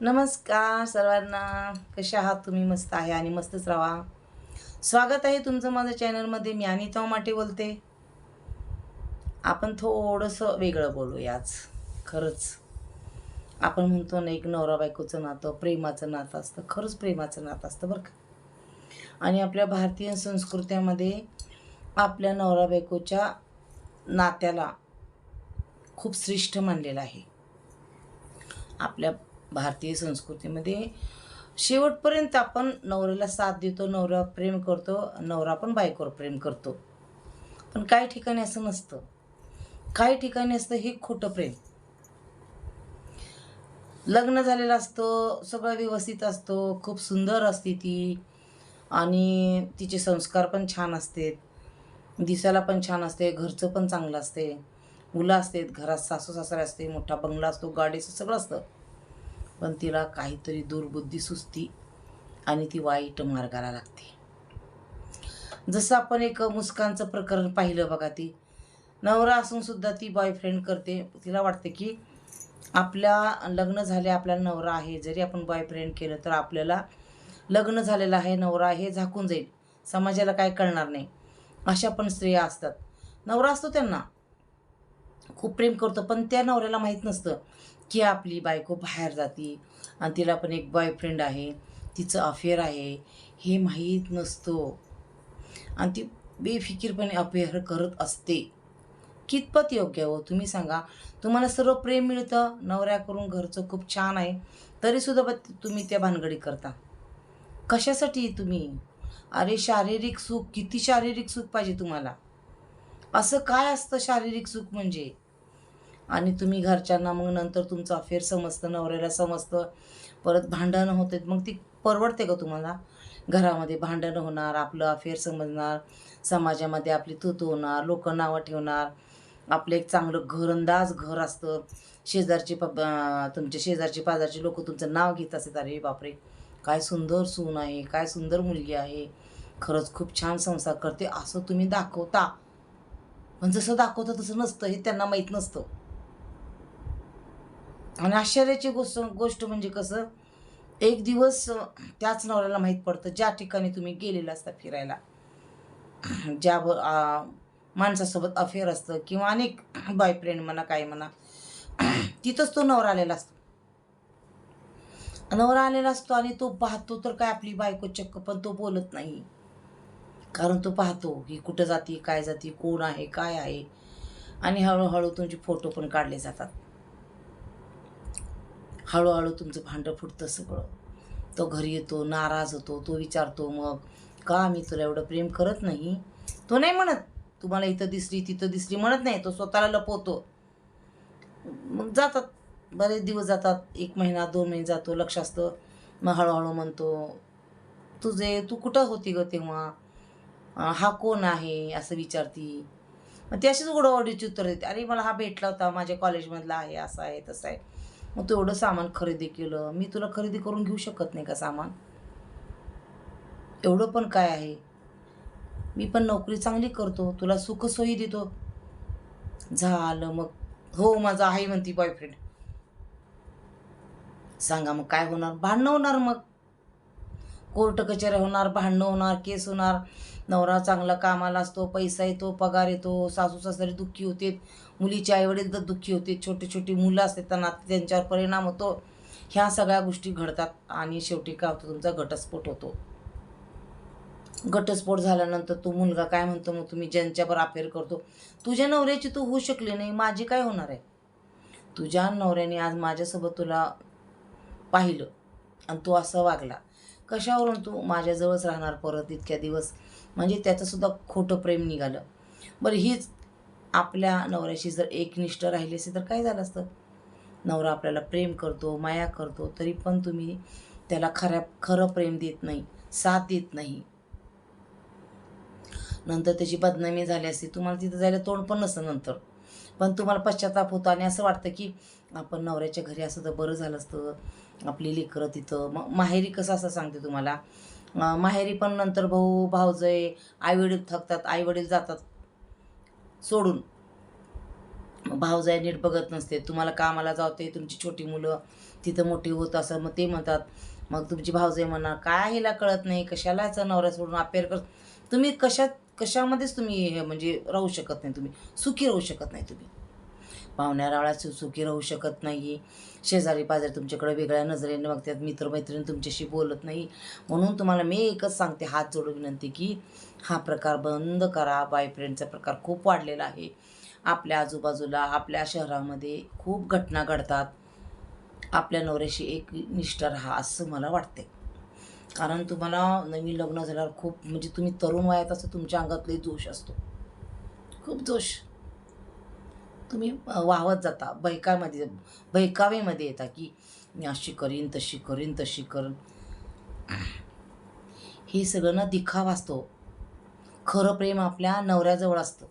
नमस्कार सर्वांना. कशा आहात तुम्ही? मस्त आहे आणि मस्तच राहा. स्वागत आहे तुमचं माझ्या चॅनलमध्ये. मी अनिता माटे बोलते. आपण थोडंसं वेगळं बोलूयाच खरंच. आपण म्हणतो ना एक नवरा बायकोचं नातं प्रेमाचं नातं असतं. खरंच प्रेमाचं नातं असतं बरं का? आणि आपल्या भारतीय संस्कृत्यामध्ये आपल्या नवरा बायकोच्या नात्याला खूप श्रेष्ठ मानलेलं आहे. आपल्या भारतीय संस्कृतीमध्ये शेवटपर्यंत आपण नवऱ्याला साथ देतो नवरा प्रेम करतो नवरा पण बायकोवर प्रेम करतो. पण काही ठिकाणी असं नसतं. काही ठिकाणी असतं हे खोटं प्रेम. लग्न झालेलं असतं सगळं व्यवस्थित असतो खूप सुंदर असते ती. आणि तिचे संस्कार पण छान असतात दिसायला पण छान असते घरचं पण चांगलं असते. मुलं असतात घरात सासू सासरे असते मोठा बंगला असतो गाडी असं सगळं असतं. पण तिला काहीतरी दुर्बुद्धी सुचती आणि ती वाईट मार्गाला लागते. जसं आपण एक मुस्कानचं प्रकरण पाहिलं बघा ती. नवरा असून सुद्धा ती बॉयफ्रेंड करते. तिला वाटते की आपल्या लग्न झाले आपल्याला नवरा आहे. जरी आपण बॉयफ्रेंड केलं तर आपल्याला लग्न झालेलं आहे नवरा हे झाकून जाईल. समाजाला काय कळणार नाही. अशा पण स्त्रिया असतात. नवरा असतो त्यांना. खूप प्रेम करतो पण त्या नवऱ्याला माहीत नसतं. की आपली बायको बाहेर जाती आणि तिला पण एक बॉयफ्रेंड आहे तिचं अफेअर आहे हे माहीत नसतो. आणि ती बेफिकीरपणे अफेअर करत असते. कितपत योग्य हो? तुम्ही सांगा. तुम्हाला सर्व प्रेम मिळतं. नवऱ्याकडून घरचं खूप छान आहे. तरीसुद्धा ब तुम्ही त्या भानगडी करता. कशासाठी तुम्ही? अरे शारीरिक सुख किती शारीरिक सुख पाहिजे तुम्हाला? असं काय असतं शारीरिक सुख म्हणजे? आणि तुम्ही घरच्यांना मग नंतर तुमचं अफेअर समजतं नवऱ्याला समजतं परत भांडणं होते मग ती परवडते का तुम्हाला? घरामध्ये भांडणं होणार आपलं अफेअर समजणार समाजामध्ये आपली तूत होणार लोक नावं ठेवणार आपलं एक चांगलं घरंदाज घर असतं. शेजारचे प तुमचे शेजारचे पाजारचे लोक तुमचं नाव घेत असतात. अरे बापरे! काय सुंदर सून आहे काय सुंदर मुलगी आहे. खरंच खूप छान संसार करते असं तुम्ही दाखवता. पण जसं दाखवतं तसं नसतं हे त्यांना माहीत नसतं. आणि आश्चर्याची गोष्ट गोष्ट म्हणजे कसं एक दिवस त्याच नवऱ्याला माहीत पडतं ज्या ठिकाणी तुम्ही गेलेला असता फिरायला ज्या ब- माणसासोबत अफेअर असतं किंवा अनेक बॉयफ्रेंड म्हणा काय म्हणा तिथंच तो नवरा आलेला असतो. नवरा आलेला असतो आणि तो पाहतो तर काय आपली बायको चक्क पण तो बोलत नाही. कारण तो पाहतो की कुठं जाती काय जाती कोण आहे काय आहे. आणि हळूहळू तुमचे फोटो पण काढले जातात. हळूहळू तुमचं भांडं फुटतं सगळं. तो घरी येतो नाराज होतो तो विचारतो मग का मी तुला एवढं प्रेम करत नाही? तो नाही म्हणत तुम्हाला इथं दिसली तिथं दिसली म्हणत नाही तो स्वतःला लपवतो. मग जातात बरेच दिवस जातात एक महिना दोन महिने जातो लक्ष असतं मग हळूहळू म्हणतो तुझे तू कुठं होती ग तेव्हा? हा कोण आहे? असं विचारती. मग ती अशीच उडवडीची उत्तर देते. अरे मला हा भेटला होता माझ्या कॉलेजमधला आहे असं आहे तसं आहे. मग तू एवढं सामान खरेदी केलं. मी तुला खरेदी करून घेऊ शकत नाही का सामान? एवढं पण काय आहे? मी पण नोकरी चांगली करतो. तुला सुखसोयी देतो. झालं मग. हो माझं आहे म्हणती बॉयफ्रेंड सांगा मग काय होणार? भांडणं होणार मग. कोर्ट कचेऱ्या होणार भांडणं होणार केस होणार. नवरा चांगला कामाला असतो पैसा येतो पगार येतो सासू सासरे दुःखी होते मुलीचे आईवडील तर दुःखी होते छोटी छोटी मुलं असतात त्यांना त्यांच्यावर परिणाम होतो. ह्या सगळ्या गोष्टी घडतात आणि शेवटी काय होतं तुमचा घटस्फोट होतो. घटस्फोट झाल्यानंतर तो मुलगा काय म्हणतो मग तुम्ही ज्यांच्यावर अफेअर करतो तुझ्या नवऱ्याची तू होऊ शकली नाही माझी काय होणार आहे? तुझ्या नवऱ्याने आज माझ्यासोबत तुला पाहिलं आणि तू असं वागला. कशावरून तू माझ्याजवळच राहणार परत इतक्या दिवस? म्हणजे त्याचंसुद्धा खोटं प्रेम निघालं. बरं हीच आपल्या नवऱ्याशी जर एकनिष्ठ राहिली असते तर काय झालं असतं? नवरा आपल्याला प्रेम करतो माया करतो तरी पण तुम्ही त्याला खऱ्या खरं प्रेम देत नाही साथ देत नाही. नंतर त्याची बदनामी झाली असती तुम्हाला तिथं जायला तोंड पण नसतं नंतर. पण तुम्हाला पश्चाताप होतो आणि असं वाटतं की आपण नवऱ्याच्या घरी असं तर बरं झालं असतं. आपली लेकरं तिथं. मग माहेरी कसं असं सांगते तुम्हाला? माहेरी पण नंतर भाऊ भाऊजय आईवडील थकतात आईवडील जातात सोडून. भाऊजाई नीट बघत नसते. तुम्हाला कामाला जावते तुमची छोटी मुलं तिथं मोठी होत असं मग ते म्हणतात. मग तुमची भावजे म्हणा काय हिला कळत नाही कशाला याचा नवरा सोडून अपेअर कर तुम्ही कशात कशामध्येच तुम्ही हे म्हणजे राहू शकत नाही तुम्ही. सुखी राहू शकत नाही तुम्ही. पाहुण्या रावळ्यात सुखी राहू शकत नाही शेजारी पाजारी तुमच्याकडे वेगळ्या नजरेने बघतात मित्रमैत्रिणी तुमच्याशी बोलत नाही. म्हणून तुम्हाला मी एकच सांगते हात जोडून विनंती की हा प्रकार बंद करा. बॉयफ्रेंडचा प्रकार खूप वाढलेला आहे. आपल्या आजूबाजूला आपल्या शहरामध्ये खूप घटना घडतात. आपल्या नवऱ्याशी एक निष्ठा राहा असं मला वाटते कारण तुम्हाला नवीन लग्न झाल्यावर खूप म्हणजे तुम्ही तरुण वयात असं तुमच्या अंगातले जोश असतो. खूप जोश. तुम्ही अ, वाहवत जाता. बैकामध्ये बैकावेमध्ये येता की मी अशी करीन तशी करीन तशी करीन. हे सगळं ना दिखाव असतो. खरं प्रेम आपल्या नवऱ्याजवळ असतं.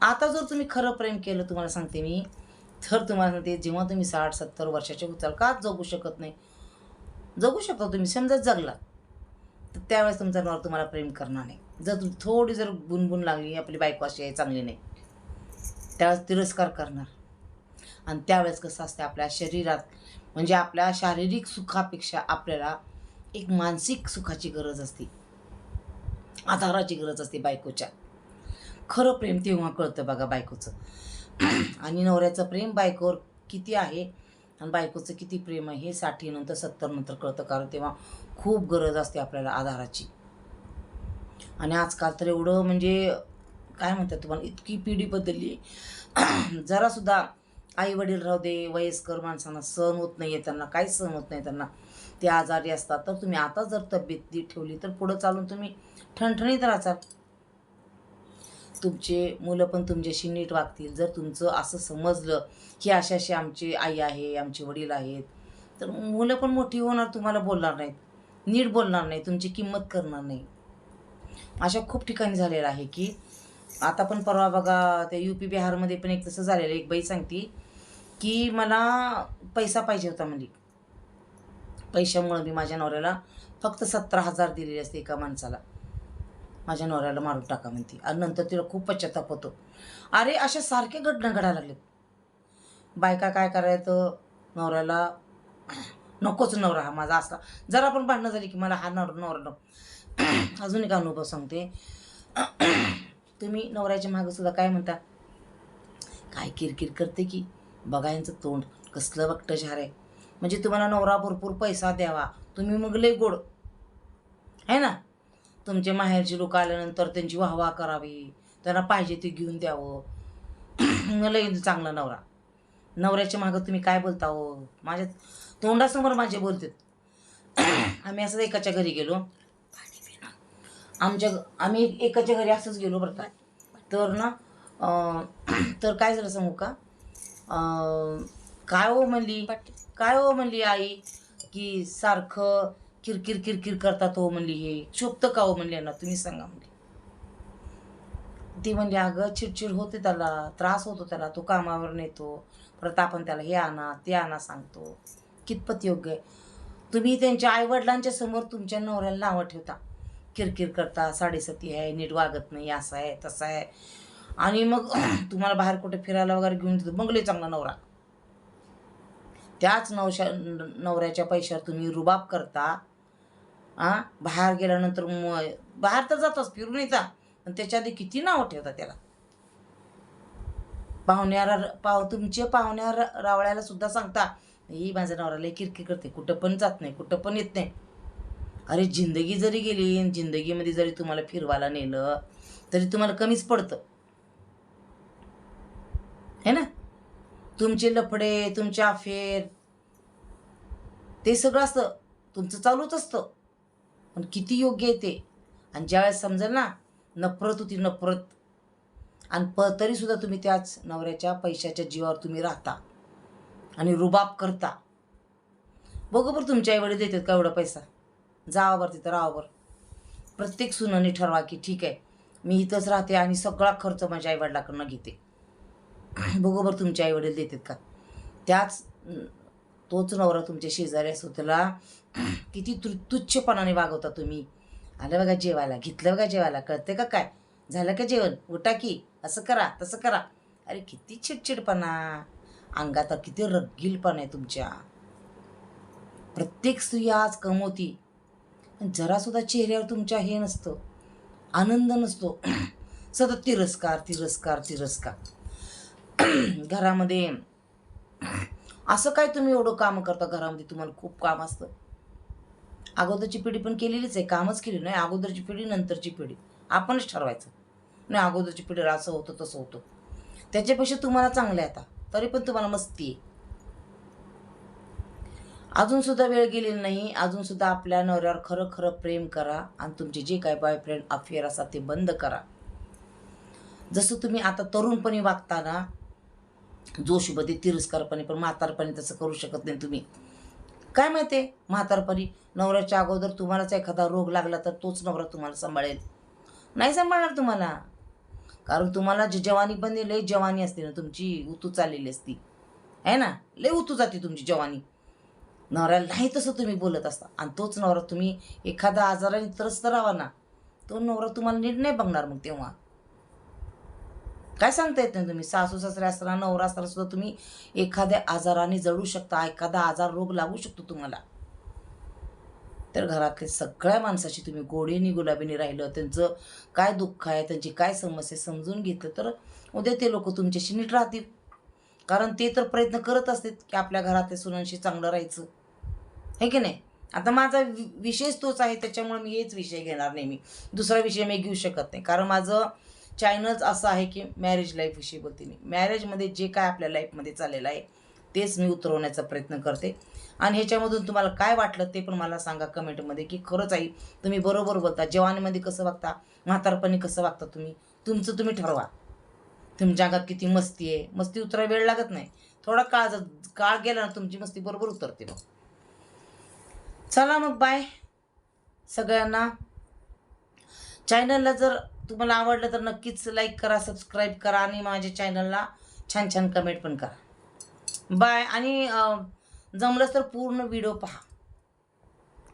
आता जर तुम्ही खरं प्रेम केलं तुम्हाला सांगते मी. तर तुम्हाला सांगते जेव्हा तुम्ही साठ सत्तर वर्षाचे होताल का जगू शकत नाही? जगू शकता तुम्ही समजा जगला तर त्यावेळेस तुमचा नवरा तुम्हाला प्रेम करणार नाही. जर तुम्ही थोडी जर बुनबुन लागली आपली बायको अशी आहे चांगली नाही. त्यावेळेस तिरस्कार करणार. आणि त्यावेळेस कसं असते आपल्या शरीरात म्हणजे आपल्या शारीरिक सुखापेक्षा आपल्याला एक मानसिक सुखाची गरज असते. आधाराची गरज असते बायकोच्या. खरं प्रेम तेव्हा कळतं बघा बायकोचं. आणि नवऱ्याचं प्रेम बायकोवर किती आहे आणि बायकोचं किती प्रेम आहे हे साठीनंतर सत्तर नंतर कळतं कारण तेव्हा खूप गरज असते आपल्याला आधाराची. आणि आजकाल तर एवढं म्हणजे काय म्हणतात तुम्हाला इतकी पिढी बदलली जरासुद्धा आई वडील राहू दे वयस्कर माणसांना सहन होत नाही आहे त्यांना काहीच सहन होत नाही त्यांना. ते आजारी असतात. तर तुम्ही आता जर तब्येत नीट ठेवली तर पुढं चालून तुम्ही ठणठणीत राहाल तुमचे मुलं पण तुमच्याशी नीट वागतील. जर तुमचं असं समजलं की अशाशी अशी आमची आई आहे आमचे वडील आहेत तर मुलं पण मोठी होणार तुम्हाला बोलणार नाहीत. नीट बोलणार नाही. तुमची किंमत करणार नाही. अशा खूप ठिकाणी झालेलं आहे की आता पण परवा बघा त्या यू पी बिहारमध्ये पण एक तसं झालेलं एक बाई सांगती की मला पैसा पाहिजे होता म्हणजे पैशामुळं मी माझ्या नवऱ्याला फक्त सतरा हजार दिलेले असते एका माणसाला. माझ्या नवऱ्याला मारून टाका म्हणते. आणि नंतर तिला खूप पश्चाताप होतो. अरे अशा सारख्या घटना घडायला लागल्यात. बायका काय करायचं? नवऱ्याला नकोच नवरा हा माझा असला. जरा पण भांडणं झाली की मला हा नवरा नवरा नको. अजून एक अनुभव सांगते. तुम्ही नवऱ्याच्या मागं सुद्धा काय म्हणता? काय किरकिर करते की? बघा यांचं तोंड. कसलं बघतं आहे. म्हणजे तुम्हाला नवरा भरपूर पैसा द्यावा. तुम्ही मग लय गोड. आहे ना? तुमचे माहेरचे लोक आल्यानंतर त्यांची वाहवा करावी. त्यांना पाहिजे ते घेऊन द्यावं. मग लय चांगला नवरा. नवऱ्याच्या मागं तुम्ही काय बोलता हो? माझ्या तोंडासमोर माझे बोलतात. आम्ही असं एकाच्या घरी गेलो. आमच्या आम्ही एकाच्या घरी असंच गेलो बरं का. तर ना तर काय झालं सांगू का? काय हो म्हणली? काय हो म्हणली आई? की सारखं किरकिर किरकिर करतात हो म्हणली हे. शोभतं का हो म्हणली यांना? तुम्ही सांगा म्हणली. ती म्हणली अगं चिडचिड होते त्याला त्रास होतो त्याला तो कामावर नेतो. परत आपण त्याला हे आणा ते आणा सांगतो. कितपत योग्य आहे. तुम्ही त्यांच्या आईवडिलांच्या समोर तुमच्या नवऱ्याला नावं ठेवता. किरकिर करता साडेसती आहे नीट वागत नाही असं आहे तसं आहे. आणि मग तुम्हाला बाहेर कुठे फिरायला वगैरे घेऊन देतो बंगले चांगला नवरा. त्याच नवशा नवऱ्याच्या पैशावर तुम्ही रुबाब करता. आ? बाहेर गेल्यानंतर मग बाहेर तर जातच फिरून येता. पण त्याच्या आधी किती नावं ठेवता त्याला? पाहुण्याला पाव तुमचे पाहुण्या र- रावळ्याला सुद्धा सांगता ही माझ्या नवऱ्याला किरकिर करते कुठं पण जात नाही कुठं पण येत नाही. अरे जिंदगी जरी गेली जिंदगीमध्ये जरी तुम्हाला फिरवायला नेलं तरी तुम्हाला कमीच पडतं. है ना? तुमचे लफडे तुमचे अफेर ते सगळं असतं. तुमचं चालूच असतं. पण किती योग्य आहे ते? आणि ज्यावेळेस समजेल ना नफरत होती नफरत. आणि प तरीसुद्धा तुम्ही त्याच नवऱ्याच्या पैशाच्या जीवावर तुम्ही राहता. आणि रुबाब करता. बघू बरं तुमच्या आईवडील देतात का एवढा पैसा? जावावर बरं तिथं राहावर बरं. प्रत्येक सुनाने ठरवा की ठीक आहे मी इथंच राहते आणि सगळा खर्च माझ्या आईवडिलाकडनं घेते. बघू बरं तुमचे आईवडील देतात का? त्याच तोच नवरा तुमच्या शेजारी असतो त्याला किती तु तुच्छपणाने वागवता तुम्ही. आलं बघा जेवायला घेतलं बघा जेवायला कळते का काय? झालं का जेवण? उठा की असं करा तसं करा. अरे किती चिडचिडपणा. अंगात किती रगीलपणा आहे तुमच्या. प्रत्येक स्त्री आज कमवती. पण जरासुद्धा चेहऱ्यावर तुमच्या हे नसतं. आनंद नसतो. सतत तिरस्कार तिरस्कार तिरस्कार. घरामध्ये असं काय तुम्ही एवढं काम करता? घरामध्ये तुम्हाला खूप काम असतं. अगोदरची पिढी पण केलेलीच आहे. कामच केली नाही. अगोदरची पिढी नंतरची पिढी. आपणच ठरवायचं. नाही अगोदरची पिढीला असं होतं तसं होतं. त्याच्यापेक्षा तुम्हाला चांगलं आहे आता. तरी पण तुम्हाला मस्ती आहे. अजून सुद्धा वेळ गेलेली नाही. अजून सुद्धा आपल्या नवऱ्यावर खरं खरं प्रेम करा आणि तुमचे जे काय बॉयफ्रेंड अफेअर असतात ते बंद करा. जसं तुम्ही आता तरुणपणी वागताना जोशीमध्ये तिरस्कारपणे पण म्हातारपणे तसं करू शकत नाही तुम्ही. काय माहिती आहे म्हातारपणी नवऱ्याच्या अगोदर तुम्हालाच एखादा रोग लागला तर तोच नवरा तुम्हाला सांभाळेल. नाही सांभाळणार तुम्हाला. कारण तुम्हाला जी जवानी पण लई जवानी असते ना तुमची उतू चाललेली असती. आहे ना? लई उतू जाते तुमची जवानी. नवऱ्याला नाही तसं तुम्ही बोलत असता. आणि तोच नवरा तुम्ही एखादा आजाराने त्रस्त राहा ना. तो नवरा तुम्हाला नीट नाही बघणार मग तेव्हा. काय सांगता येत नाही तुम्ही? सासू सासरे असताना नवरा असताना सुद्धा तुम्ही एखाद्या आजाराने जळू शकता एखादा आजार रोग लागू शकतो तुम्हाला. तर घरातल्या सगळ्या माणसाशी तुम्ही गोडीने गुलाबीने राहिलं त्यांचं काय दुःख आहे त्यांची काय समस्या समजून घेतलं तर उद्या ते लोक तुमच्याशी नीट राहतील. कारण ते तर प्रयत्न करत असतात की आपल्या घरातल्या सुनांशी चांगलं राहायचं. हे की नाही? आता माझा वि- विषयच तोच आहे त्याच्यामुळे मी हेच विषय घेणार नाही मी. दुसरा विषय मी घेऊ शकत नाही. कारण माझं चॅनलच असं आहे की मॅरेज लाईफविषयी बोलते मी. मॅरेजमध्ये जे काय आपल्या लाईफमध्ये चाललेलं आहे तेच मी उतरवण्याचा प्रयत्न करते. आणि ह्याच्यामधून तुम्हाला काय वाटलं ते पण मला सांगा कमेंटमध्ये की खरंच आई तुम्ही बरोबर बोलता. जवानीमध्ये कसं वागता? म्हातारपणी कसं वागता तुम्ही? तुमचं तुम्ही ठरवा. तुमच्या अंगात किती मस्ती आहे? मस्ती उतरायला वेळ लागत नाही. थोडा काळ काळ गेला ना तुमची मस्ती बरोबर उतरते मग. चला मग बाय सगळ्यांना. चॅनलला जर तुम्हाला आवडलं तर नक्कीच लाईक करा सबस्क्राईब करा आणि माझ्या चॅनलला छान छान कमेंट पण करा. बाय आणि जमलंच तर पूर्ण व्हिडिओ पहा.